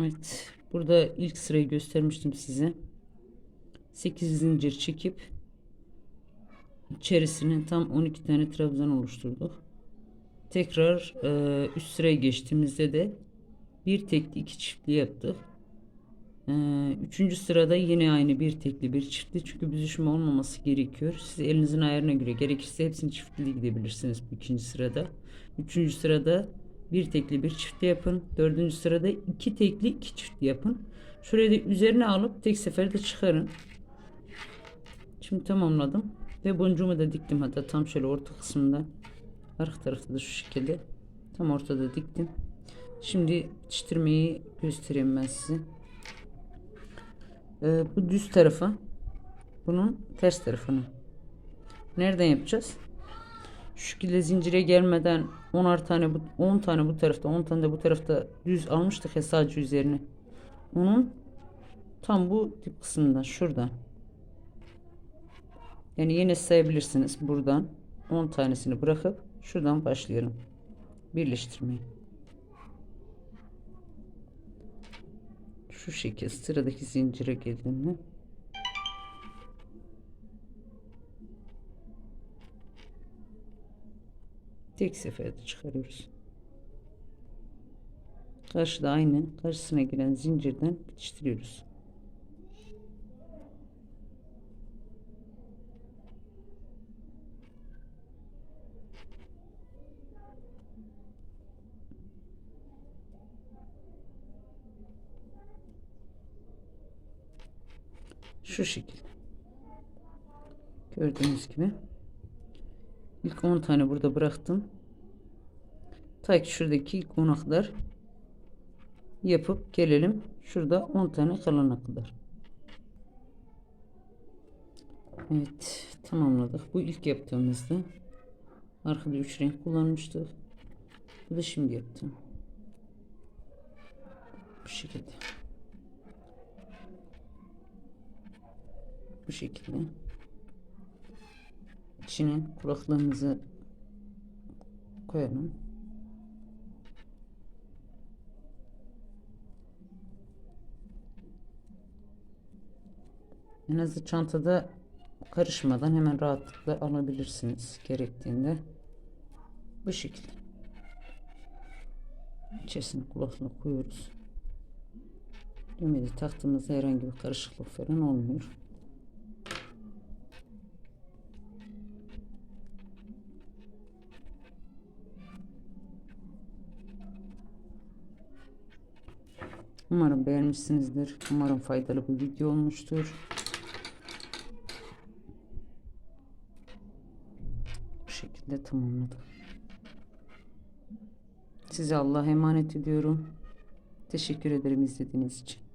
Evet. Burada ilk sırayı göstermiştim size. 8 zincir çekip içerisine tam 12 tane trabzan oluşturduk. Tekrar e, üst sıraya geçtiğimizde de bir tekli iki çiftli yaptık. E, üçüncü sırada yine aynı bir tekli bir çiftli çünkü büzüşme olmaması gerekiyor. Siz elinizin ayarına göre gerekirse hepsini çiftli gidebilirsiniz bu ikinci sırada. Üçüncü sırada bir tekli bir çiftli yapın. Dördüncü sırada iki tekli iki çiftli yapın. Şurayı da üzerine alıp tek seferde çıkarın. Şimdi tamamladım. Ve boncuğumu da diktim hatta tam şöyle orta kısmında. Arka tarafta da şu şekilde. Tam ortada diktim. Şimdi çitirmeyi göstereyim ben size. Ee, bu düz tarafa bunun ters tarafını. Nereden yapacağız? Şu şekilde zincire gelmeden 10'ar tane bu 10 tane bu tarafta 10 tane de bu tarafta düz almıştık ya üzerine. Onun tam bu dip kısmından şuradan. Yani yine sayabilirsiniz buradan 10 tanesini bırakıp şuradan başlayalım. Birleştirmeyi. Şu şekilde sıradaki zincire geldiğimde tek seferde çıkarıyoruz. Karşıda aynı karşısına giren zincirden bitiştiriyoruz. Şu şekilde. Gördüğünüz gibi. İlk 10 tane burada bıraktım. Ta ki şuradaki ilk 10'a kadar yapıp gelelim. Şurada 10 tane kalana kadar. Evet tamamladık. Bu ilk yaptığımızda arkada 3 renk kullanmıştık. Bu da şimdi yaptım. Bu şekilde. Bu şekilde. İçine kulaklığımızı koyalım. En azı çantada karışmadan hemen rahatlıkla alabilirsiniz gerektiğinde. Bu şekilde. İçerisine kulaklığı koyuyoruz. Düğmeli taktığımızda herhangi bir karışıklık falan olmuyor. Umarım beğenmişsinizdir. Umarım faydalı bir video olmuştur. Bu şekilde tamamladım. Size Allah'a emanet ediyorum. Teşekkür ederim izlediğiniz için.